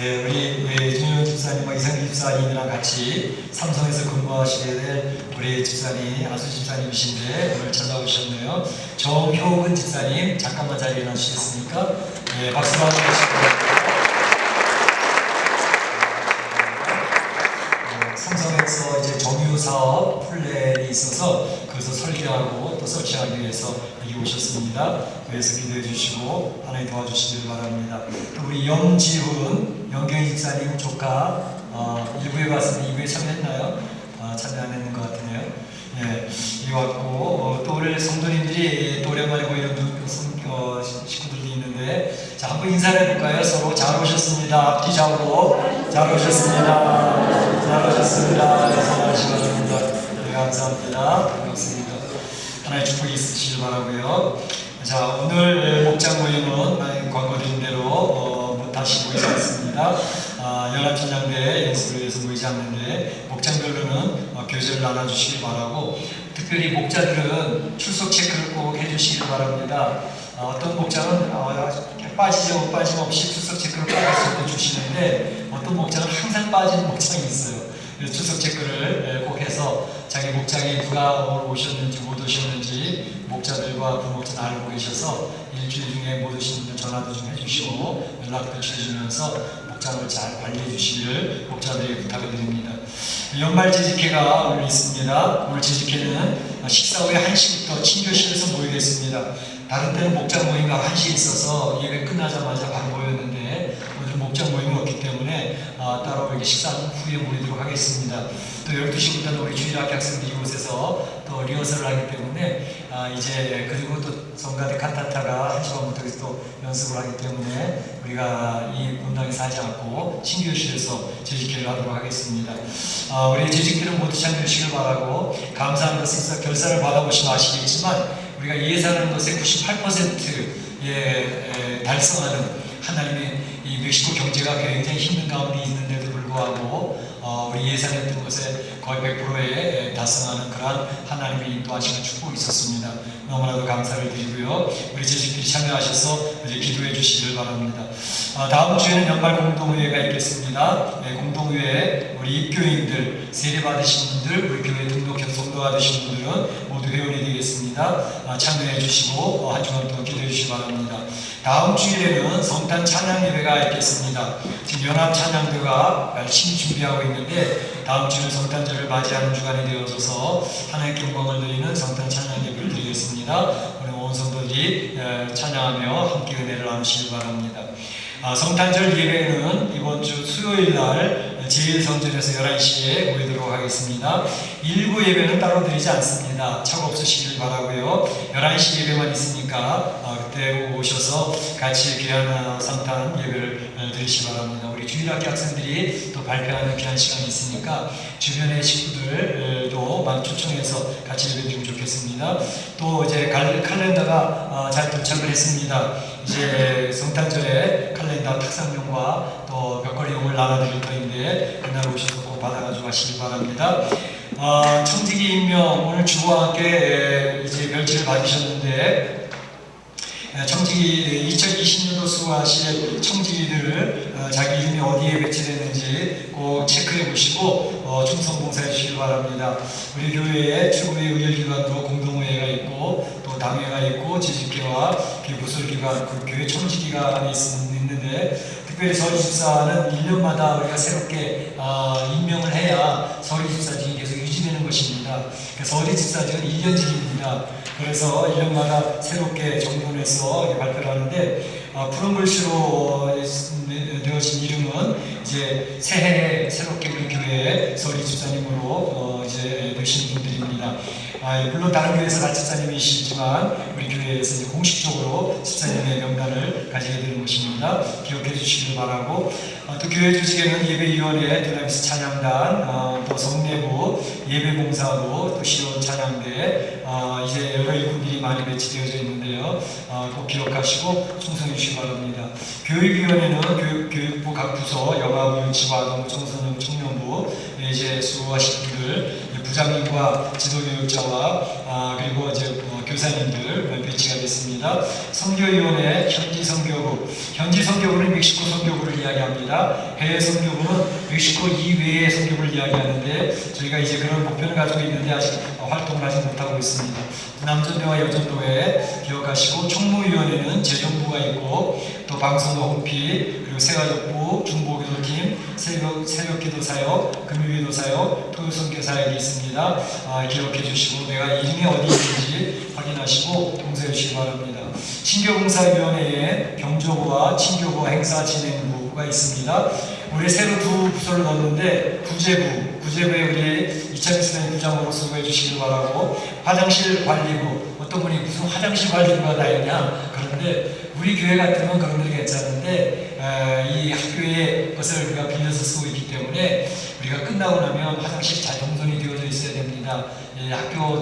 예, 우리 예, 준현 집사님과 이상규 집사님이랑 같이 삼성에서 근무하시게 될 우리 집사님, 아수 집사님이신데 오늘 찾아오셨네요. 정효근 집사님, 잠깐만 자리에 일어나시겠습니까? 예, 박수 한번 주시고. 어, 삼성에서 이제 정유 사업 플랜이 있어서 그것을 설계하고 또 설치하기 위해서 여기 오셨습니다. 그래서 기도해 주시고 하나님 도와주시길 바랍니다. 또 우리 염지훈 영경희 집사님 조카 어, 1부에 갔으면 2부에 참여했나요? 어, 참여 안 했는 것 같으네요. 예, 이 왔고 어, 또 우리 성도님들이 또 오랜만에 보이는 어, 식구들도 있는데 자 한번 인사를 해볼까요? 서로 잘 오셨습니다. 앞뒤 좌우로 잘 오셨습니다. 잘 오셨습니다. 인사하시겠습니다. 네, 감사합니다. 반갑습니다. 하나의 축복이 있으시길 바라고요. 자 오늘 목장 모임은 많이 광고 드린 대로 어, 뭐 다시 모이지 않습니다. 아, 연합전장대 연습을 위해서 모이지 않는데 목장별로는 어, 교제를 나눠주시길 바라고 특별히 목자들은 출석 체크를 꼭 해주시길 바랍니다. 어, 어떤 목장은 어, 빠지죠 빠짐없이 출석 체크를 때 주시는데 어떤 목장은 항상 빠지는 목장이 있어요. 그래서 출석 체크를 예, 꼭 해서 자기 목장에 누가 오늘 오셨는지 못 오셨는지 목자들과 부목자 다 알고 계셔서 일주일 중에 못 오신 분들 전화도 좀 해주시고 연락도 주시면서 목장을 잘 관리해 주시기를 목자들에게 부탁을 드립니다. 연말 재직회가 오늘 있습니다. 오늘 재직회는 식사 후에 1시부터 친교실에서 모이겠습니다. 다른 때는 목장 모임과 1시에 있어서 예배 끝나자마자 바로 모였는데 오늘 목장 아, 따로 이렇게 식사 후에 모이도록 하겠습니다. 또 12시부터는 우리 주일학교 학생들이 이곳에서 또 리허설을 하기 때문에 아, 이제 그리고 또 성가대 칸타타가 1시 반부터 또 연습을 하기 때문에 우리가 이 분당에서 하지 않고 신교실에서 재직회를 하도록 하겠습니다. 아, 우리 재직들은 모두 참여하시길 바라고 감사한 것은 결산을 받아보시면 아시겠지만 우리가 예산하는 것의 98%에 에, 달성하는 하나님의 이 멕시코 경제가 굉장히 힘든 가운데 있는데도 불구하고 어, 우리 예산했던 것에 거의 100%에 달성하는 그러한 하나님의 인도하시는 축복이 있었습니다. 너무나도 감사를 드리고요. 우리 재직들이 참여하셔서 이제 기도해 주시길 바랍니다. 아, 다음 주에는 연말 공동회가 있겠습니다. 네, 공동회에 우리 입교인들, 세례 받으신 분들, 우리 교회 등록해서 성도가 되신 분들은 모두 회원이 되겠습니다. 아, 참여해 주시고 어, 한 주간 더 기도해 주시기 바랍니다. 다음 주일에는 성탄 찬양 예배가 있겠습니다. 지금 연합 찬양대가 열심히 준비하고 있는데 다음 주는 성탄 절을 맞이하는 주간이 되어져서 하나님께 영광을 드리는 성탄 찬양 예배를 드리겠습니다. 우리 온 성도들이 에, 찬양하며 함께 은혜를 나누시기 바랍니다. 아, 성탄절 예배는 이번 주 수요일 날 제1성전에서 11시에 모이도록 하겠습니다. 일부 예배는 따로 드리지 않습니다. 착오 없으시길 바라고요. 11시 예배만 있으니까 아, 그때 오셔서 같이 귀한 성탄 예배를 어, 드리시기 바랍니다. 우리 주일학교 학생들이 또 발표하는 귀한 시간이 있으니까 주변의 식구들도 많이 초청해서 같이 예배 드리면 좋겠습니다. 또 이제 갈- 칼렌더가 아, 잘 도착을 했습니다. 이제 성탄절에 칼렌더 탁상용과 또 벽걸이용을 나눠드릴 터인데 그날 오셔서 꼭 받아가지고 가시기 바랍니다. 아, 청지기 임명 오늘 주와 함께 에, 이제 멸치를 받으셨는데 에, 청지기 2020년도 수고하실 청지기들을 어, 자기 이름이 어디에 배치됐는지 꼭 체크해 보시고 어, 충성 봉사해 주시기 바랍니다. 우리 교회에 최고의 의열기관으로 공동회가 있고 또 당회가 있고 지식회와 비부설기관 그 교회 청지기관이 있- 있는데 특별히 서리집사는 1년마다 우리가 새롭게 아, 임명을 해야 서리집사직이 계속 유지되는 것입니다. 서리집사직은 1년직입니다. 그래서 1년마다 새롭게 정돈해서 이렇게 발표를 하는데 아, 푸른 글씨로 어, 되어진 이름은 이제 새해에 새롭게 우리 교회에 서리 집사님으로 어, 이제 되신 분들입니다. 아, 예, 물론 다른 교회에서 같이 집사님이시지만 우리 교회에서 이제 공식적으로 집사님의 명단을 가지게 되는 것입니다. 기억해 주시길 바라고 아, 또 교회 조직에는 예배위원회, 두나미스 찬양단, 어, 또 성내부, 예배봉사부, 또 시원 찬양대 아, 이제 여러 일꾼들이 많이 배치되어져 있는데요. 아, 꼭 기억하시고 충성해 주시기 바랍니다. 교육위원회는 교육, 교육부 각 부서, 유치부, 아동부, 청소년, 청년부 예, 이제 수고하신 분들 부장님과 지도교육자와 아, 그리고 이제 어, 교사님들 배치가 됐습니다. 선교위원회 현지 선교부, 현지 선교부는 멕시코 선교부를 이야기합니다. 해외 선교부는 멕시코 이외의 선교를 이야기하는데 저희가 이제 그런 목표를 가지고 있는데 아직 활동을 하지 못하고 있습니다. 남전도와 여전도에 기억하시고 총무위원회는 재정부가 있고 또 방송 홈피 그리고 세가족부 중보기도팀 새벽 새벽 기도 사역 금요기도 사역 토요선교 사역이 있습니다. 아, 기억해 주시고 내가 이름이 어디 있는지 확인하시고 봉사해 주시기 바랍니다. 친교봉사위원회에 경조부와 친교부 행사 진행부가 있습니다. 우리 새로 두 부서를 넣었는데 구제부, 구제부에 우리 이창희 선생님 부장으로 수고해 주시길 바라고 화장실 관리부, 어떤 분이 무슨 화장실 관리부가 다 있냐 그런데 우리 교회 같으면 그런 데 괜찮은데 어, 이 학교의 것을 우리가 빌려서 쓰고 있기 때문에 우리가 끝나고 나면 화장실 잘 동선이 되어져 있어야 됩니다. 이 학교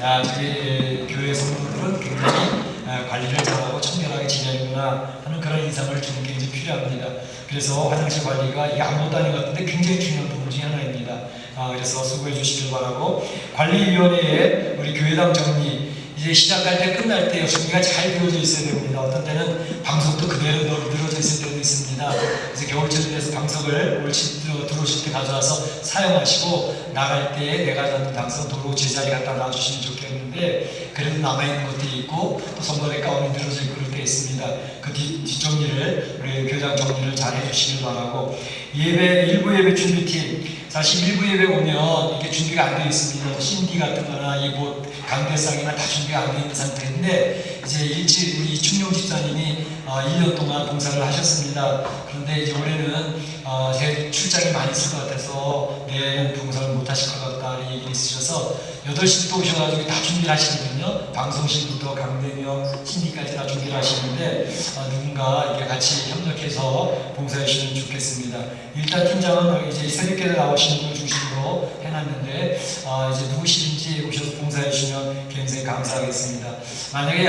아, 저희 교회 성도들은 굉장히 아, 관리를 잘하고 청결하게 지내는구나 하는 그런 인상을 주는 게 이제 필요합니다. 그래서 화장실 관리가 이 아무것도 아닌 것 같은데 굉장히 중요한 부분 중에 하나입니다. 아, 그래서 수고해 주시길 바라고 관리위원회에 우리 교회당 정리 이제 시작할 때 끝날 때 준비가 잘 되어져 있어야 됩니다. 어떤 때는 방석도 그대로 늘- 늘어져 있을 때도 있습니다. 그래서 겨울철 돼서 방석을 올 시- 들어- 들어오실 때 가져와서 사용하시고 나갈 때 내가 잡는 방석 도로 제자리 갖다 놔주시면 좋겠는데 그래도 남아있는 것들이 있고 또 선거대 가운이 늘어져 있고 그럴 때 있습니다. 그 뒤, 뒷정리를 우리 교장 정리를 잘 해주시길 바라고 예배 일부 예배 준비팀 사실 일부 예배 오면 이게 준비가 안 되어 있습니다. CD 같은 거나 이뭐 강대상이나 다 준비가 안 되어 있는 상태인데 이제 일찍 우리 이충용 집사님이 어, 1년 동안 봉사를 하셨습니다. 그런데 이제 올해는 어, 제 출장이 많이 있을 것 같아서 내년 봉사를 못 하실 것 같다 이 얘기 있으셔서 8시부터 오셔가지고 다 준비를 하시거든요. 방송실부터 강대명, 신디까지 다 준비를 하시는데 어, 누군가 이게 같이 협력해서 봉사해 주시면 좋겠습니다. 일단 팀장은 이제 새벽에 나오시는 분 중심으로 해놨는데 어, 이제 누구시든지 오셔서 봉사해 주시면 굉장히 감사하겠습니다. 만약에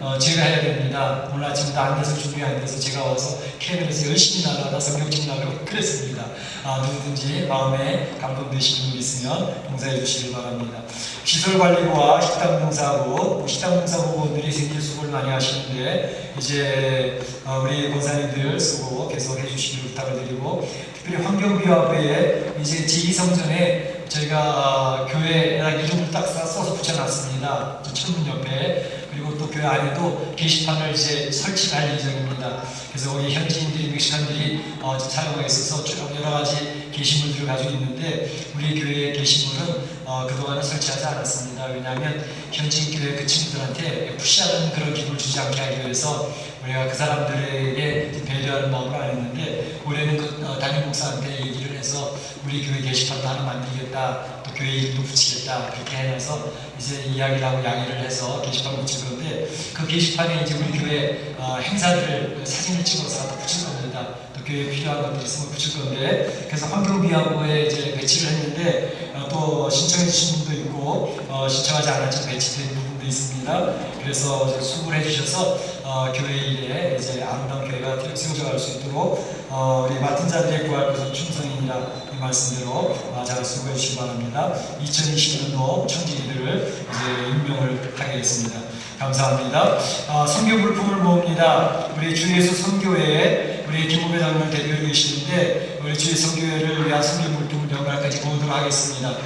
어, 제가 해야 됩니다. 오늘 아침부터 안 돼서 준비 안 돼서 제가 와서 캐비에서 열심히 나가다 성경책 나가고 그랬습니다. 아, 누구든지 마음에 감동되시는 분 있으면 봉사해 주시길 바랍니다. 시설관리부와 식당봉사부, 식당봉사부분들이 생길 수고를 많이 하시는데 이제 어, 우리 권사님들 수고 계속 해주시길 부탁을 드리고 특별히 환경비화부에 이제 제2성전에 저희가 어, 교회랑 이름을 딱 써- 써서 붙여놨습니다. 저 천문 옆에 그리고 또 교회 안에도 게시판을 이제 설치할 예정입니다. 그래서 우리 현지인들이 멕시칸들이 어, 사용하고 있어서 쭉 여러 가지 게시물들을 가지고 있는데 우리 교회의 게시물은 어, 그동안은 설치하지 않았습니다. 왜냐하면 현지인 교회 그 친구들한테 푸시하는 그런 기분을 주지 않게 하기 위해서 우리가 그 사람들에게 배려하는 마음으로 안 했는데 올해는 그 어, 담임 목사한테 얘기를 해서 우리 교회 게시판도 하나 만들겠다 또 교회 이름도 붙이겠다 그렇게 해놔서 이제 이야기를 하고 양해를 해서 게시판 붙일 건데 그 게시판에 이제 우리 교회 어, 행사들을 그 사진을 찍어서 갖다 붙일 겁니다. 또 교회에 필요한 것들 있으면 붙일 건데 그래서 환경비하고에 이제 배치를 했는데 어, 또 신청해 주신 분도 있고 어, 신청하지 않았지만 배치된 부분도 있습니다. 그래서 수고를 해주셔서 어, 교회 일에 이제 아름다운 교회가 세워져갈 수 있도록 어, 우리 맡은 자들의 구할 것은 충성이니라 이 말씀대로 어, 잘 수고해 주시기 바랍니다. 2020년도 청지기들을 이제 임명을 하겠습니다. 감사합니다. 아, 선교 물품을 모읍니다. 우리 주 예수 선교회에 우리 김우배 장로를 대표해 계시는데 우리 주 예수 선교회를 위한 선교 물품을 연말까지 모으도록 하겠습니다.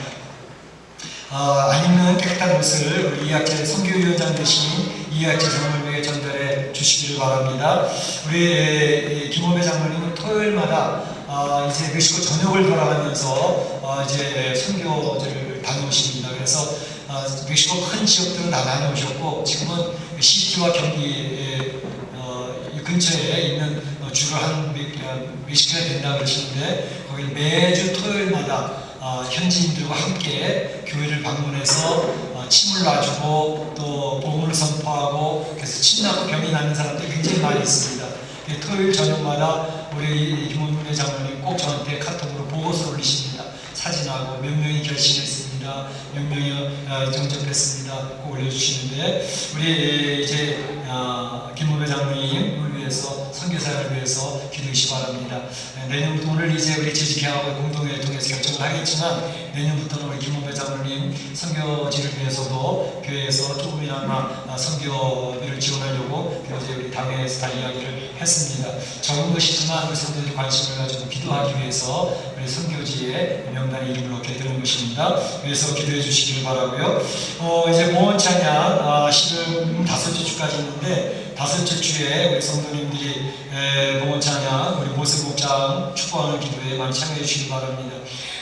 아, 안 입는 깨끗한 옷을 우리 이학재 선교위원장 되신 이학재 장로님에게 전달해 주시기를 바랍니다. 우리 에, 김호배 장로님은 토요일마다 아, 이제 멕시코 전역을 돌아가면서 아, 이제 선교를 다녀오십니다. 그래서 아, 멕시코 큰 지역들은 다 다녀오셨고 지금은 시티와 경기 어, 이 근처에 있는 어, 주로 한 몇- 어, 멕시코가 된다 그러시는데 거기 매주 토요일마다 어, 현지인들과 함께 교회를 방문해서 어, 침을 놔주고 또 복음을 선포하고 그래서 침나고 병이 나는 사람들이 굉장히 많이 있습니다. 예, 토요일 저녁마다 우리 김원문 회 장로님 꼭 저한테 카톡으로 보고서 올리십니다. 사진하고 몇 명이 결심했습니다. 몇 명이 어, 정접했습니다. 꼭 올려주시는데 우리 이제 어, 김문회 장로님 을 위해 위해서 선교사를 위해서 기도하시 바랍니다. 네, 내년부터 오늘 이제 우리 지지개하고 공동회를 통해서 결정을 하겠지만 내년부터는 우리 김원배 장로님 선교지를 위해서도 교회에서 조금이나마 아, 선교비를 지원하려고 어제 우리 당회에서 다 이야기를 했습니다. 적은 것이지만 우리 성도들이 관심을 가지고 기도하기 위해서 우리 선교지에 명단에 이름을 넣게 되는 것입니다. 그래서 기도해 주시길 바라고요. 어, 이제 보원 찬양 아, 실은 다섯째 주까지 있는데 다섯째 주에 우리 성도님들이 에, 보원 찬양 우리 모세복장 축구하는 기도에 많이 참여해 주시기 바랍니다.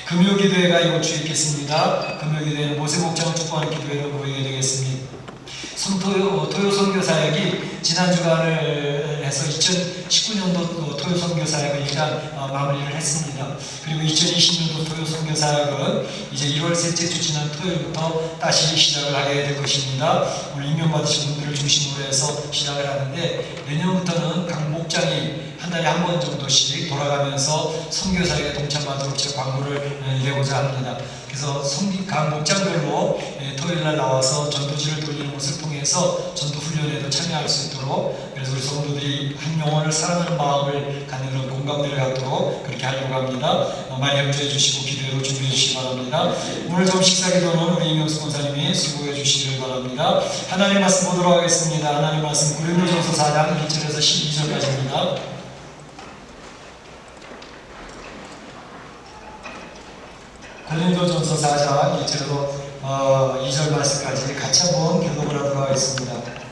금요 기도회가 이번 주에 있겠습니다. 금요 기도회는 모세복장 축구하는 기도회로 모이게 되겠습니다. 성토요 토요 선교 사역이 지난 주간을 해서 2019년도 토요 선교 사역을 일단 어, 마무리를 했습니다. 그리고 2020년도 토요 선교 사역은 이제 1월 셋째 주 지난 토요일부터 다시 시작을 하게 될 것입니다. 우리 임명 받으신 분들을 중심으로 해서 시작을 하는데 내년부터는 각 목장이 한 번 정도씩 돌아가면서 선교 사역에 동참하도록 제가 광고를 에, 내고자 합니다. 그래서 각 목장별로 예, 토요일 날 나와서 전도지를 돌리는 것을 통해서 전도 훈련에도 참여할 수 있도록 그래서 우리 성도들이 한 영혼을 사랑하는 마음을 갖는 그런 공감대를 갖도록 그렇게 하려고 합니다. 어, 많이 협조해 주시고 기도로 준비해 주시기 바랍니다. 오늘 점 식사 기도는 우리 이명수 권사님이 수고해 주시기를 바랍니다. 하나님 말씀 보도록 하겠습니다. 하나님 말씀 고린도전서 4장 1절에서 12절까지입니다. 고린도 전서 4장 1절로 어, 2절 말씀까지 같이 한번 교독을 하도록 하겠습니다.